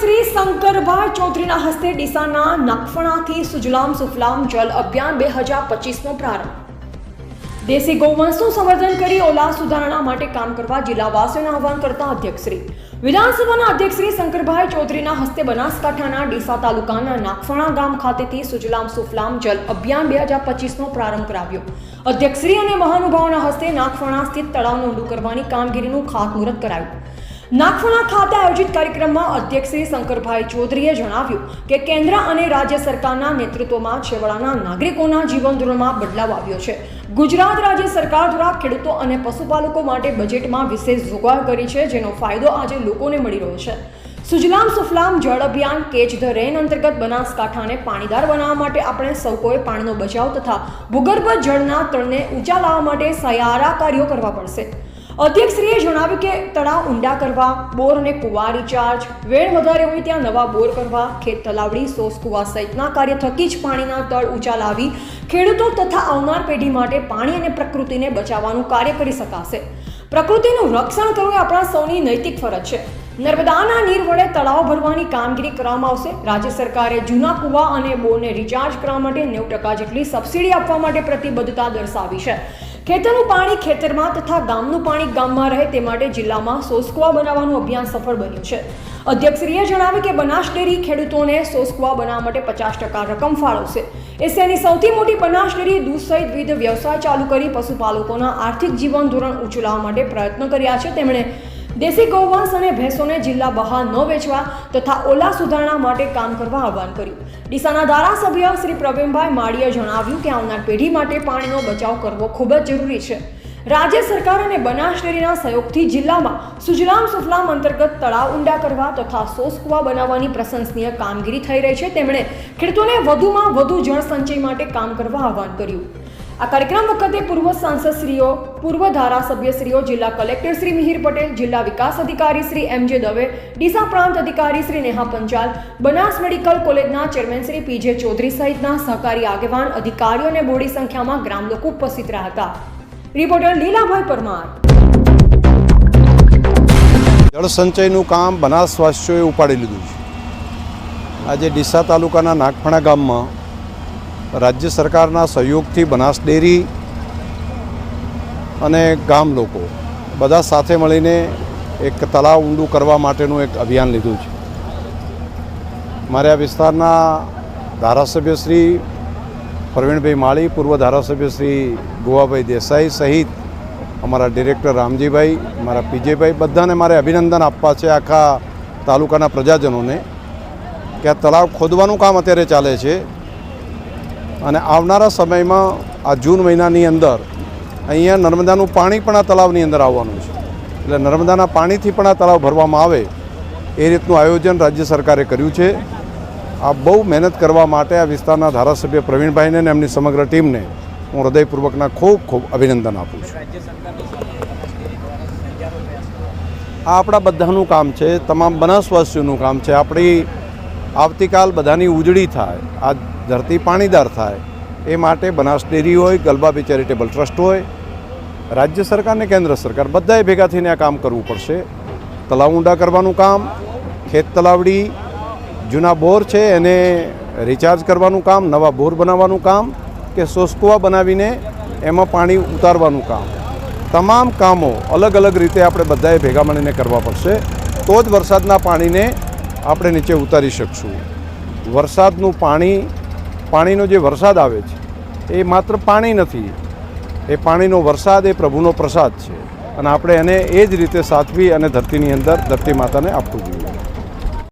શ્રી શંકરભાઈ ચૌધરીના હસ્તે ડીસાના નખફણાથી સુજલામ સુફલામ જલ અભિયાન બે હજાર પચીસનો પ્રારંભ. દેશી ગૌવંશનું સંવર્ધન કરી ઓલા સુધારણા માટે કામ કરવા જિલ્લાવાસીઓને આહવાન કરતા અધ્યક્ષશ્રી. વિધાનસભાના અધ્યક્ષશ્રી શંકરભાઈ ચૌધરીના હસ્તે બનાસકાંઠાના ડીસા તાલુકાના નાગફણા ગામ ખાતેથી સુજલામ સુફલામ જલ અભિયાન બે હજાર પચીસનો પ્રારંભ કરાવ્યો. અધ્યક્ષશ્રી અને મહાનુભાવોના હસ્તે નાગફણા સ્થિત તળાવનું ઊંડું કરવાની કામગીરીનું ખાતમુહૂર્ત કરાયું. નાગફણા ખાતે આયોજિત કાર્યક્રમમાં અધ્યક્ષ શ્રી શંકરભાઈ ચૌધરીએ જણાવ્યું કે કેન્દ્ર અને રાજ્ય સરકારના નેતૃત્વમાં છેવાડાના નાગરિકોના જીવન ધોરણમાં બદલાવ આવ્યો છે. ગુજરાત રાજ્ય સરકાર દ્વારા ખેડૂતો અને પશુપાલકો માટે બજેટમાં વિશેષ જોગવાઈ કરી છે, જેનો ફાયદો આજે લોકોને મળી રહ્યો છે. સુજલામ સુફલામ જળ અભિયાન કેચ ધ રેન અંતર્ગત બનાસકાંઠાને પાણીદાર બનાવવા માટે આપણે સૌ કોઈ પાણીનો બચાવ તથા ભૂગર્ભ જળના તળને ઊંચા લાવવા માટે સયારા કાર્યો કરવા પડશે. અધ્યક્ષશ્રીએ જણાવ્યું કે તળાવ ઊંડા કરવા, બોર અને કુવા રિચાર્જ વેળ વધારે હોય ત્યાં નવા બોર કરવા, ખેત તલાવડી, સોસ, કુવા સહિતના કાર્ય થકી જ પાણીના તળ ઊંચા લાવી ખેડૂતો તથા આવનાર પેઢી માટે પાણી અને પ્રકૃતિને બચાવવાનું કાર્ય કરી શકાશે. પ્રકૃતિનું રક્ષણ કરવું એ આપણા સૌની નૈતિક ફરજ છે. નર્મદાના નીર વડે તળાવ ભરવાની કામગીરી કરવામાં આવશે. રાજ્ય સરકારે જૂના કુવા અને બોરને રિચાર્જ કરવા માટે નેવું ટકા જેટલી સબસિડી આપવા માટે પ્રતિબદ્ધતા દર્શાવી છે. ખેતરનું પાણી ખેતરમાં તથા ગામનું પાણી ગામમાં રહે તે માટે જિલ્લામાં સોસકુવા બનાવવાનું અભિયાન સફળ બન્યું છે. અધ્યક્ષશ્રીએ જણાવ્યું કે બનાસ ડેરી ખેડૂતોને સોસકુવા બનાવવા માટે પચાસ ટકા રકમ ફાળવશે. એશિયાની સૌથી મોટી બનાસ ડેરી દૂધ સહિત વિવિધ વ્યવસાય ચાલુ કરી પશુપાલકોના આર્થિક જીવન ધોરણ ઊંચું માટે પ્રયત્ન કર્યા છે. તેમણે દેશી ગૌવંશ અને ભેંસોને જિલ્લા બહાર ન વેચવા તથા ઓલા સુધારણા માટે કામ કરવા આહવાન કર્યું. ડીસાના ધારાસભ્ય શ્રી પ્રવીણભાઈ માળીએ જણાવ્યું કે આવનાર પેઢી માટે પાણીનો બચાવ કરવો ખૂબ જ જરૂરી છે. રાજ્ય સરકાર અને બનાસ ડેરીના સહયોગથી જિલ્લામાં સુજલામ સુફલામ અંતર્ગત તળાવ ઊંડા કરવા તથા સોસ કુવા બનાવવાની પ્રશંસનીય કામગીરી થઈ રહી છે. તેમણે ખેડૂતોને વધુમાં વધુ જળ સંચય માટે કામ કરવા આહવાન કર્યું. આ કાર્યક્રમ વખતે પૂર્વ સાંસદશ્રીઓ, પૂર્વ ધારાસભ્યશ્રીઓ, જિલ્લા કલેક્ટર શ્રી મિહિર પટેલ, જિલ્લા વિકાસ અધિકારી શ્રી એમ જે દવે, ડીસા પ્રાંત અધિકારી શ્રી નેહા પંચાલ, બનાસ મેડિકલ કોલેજના chairman Shri P J Chaudhary સહિતના સહકારી આગેવાન, અધિકારીઓ અને બોડી સંખ્યામાં ગ્રામલોકો ઉપસ્થિત રહ્યા હતા. રિપોર્ટર લીલાભાઈ પરમાર. જળ સંચયનું કામ બનાસવાસીઓએ ઉપાડી લીધું છે. આજે ડીસા તાલુકાના નાગફણા ગામમાં રાજ્ય સરકારના સહયોગથી બનાસ ડેરી અને ગામ લોકો બધા સાથે મળીને એક તળાવ ઊંડું કરવા માટેનું એક અભિયાન લીધું છે. મારે આ વિસ્તારના ધારાસભ્ય શ્રી પ્રવીણભાઈ માળી, પૂર્વ ધારાસભ્ય શ્રી ગોવાભાઈ દેસાઈ સહિત અમારા ડિરેક્ટર રામજીભાઈ, મારા પીજેભાઈ બધાને મારે અભિનંદન આપવા છે આખા તાલુકાના પ્રજાજનોને કે આ તળાવ ખોદવાનું કામ અત્યારે ચાલે છે. અને આવનારા સમયમાં આ જૂન મહિનાની અંદર અહીંયા નર્મદાનું પાણી પણ આ તળાવની અંદર આવવાનું છે. એટલે નર્મદાના પાણીથી પણ આ તળાવ ભરવામાં આવે એ રીતનું આયોજન રાજ્ય સરકારે કર્યું છે. આ બહુ મહેનત કરવા માટે આ વિસ્તારના ધારાસભ્ય પ્રવીણભાઈને અને એમની સમગ્ર ટીમને હું હૃદયપૂર્વકના ખૂબ ખૂબ અભિનંદન આપું છું. આ આપણા બધાનું કામ છે, તમામ બનાસવાસીઓનું કામ છે. આપણી આવતીકાલ બધાની ઉજળી થાય. આ ધરતી પાણીદાર થાય, એ માટે બનાસ ડેરી હોય, ગલબાબી ચેરિટેબલ ટ્રસ્ટ હોય, રાજ્ય સરકાર ને કેન્દ્ર સરકાર બધાએ ભેગા થઈને આ કામ કરવું પડશે. તળાવ ઊંડા કરવાનું કામ, ખેત તલાવડી, જૂના બોર છે એને રિચાર્જ કરવાનું કામ, નવા બોર બનાવવાનું કામ કે સોસકુવા બનાવીને એમાં પાણી ઉતારવાનું કામ. તમામ કામો અલગ અલગ રીતે આપણે બધાએ ભેગા મળીને કરવા પડશે. તો જ વરસાદના પાણીને આપણે નીચે ઉતારી શકશું. વરસાદનું પાણી પાણીનો જે વરસાદ આવે છે, એ માત્ર પાણી નથી, એ પાણીનો વરસાદ એ પ્રભુનો પ્રસાદ છે. અને આપણે એને એ જ રીતે સાચવી અને ધરતીની અંદર ધરતી માતાને આપવું જોઈએ.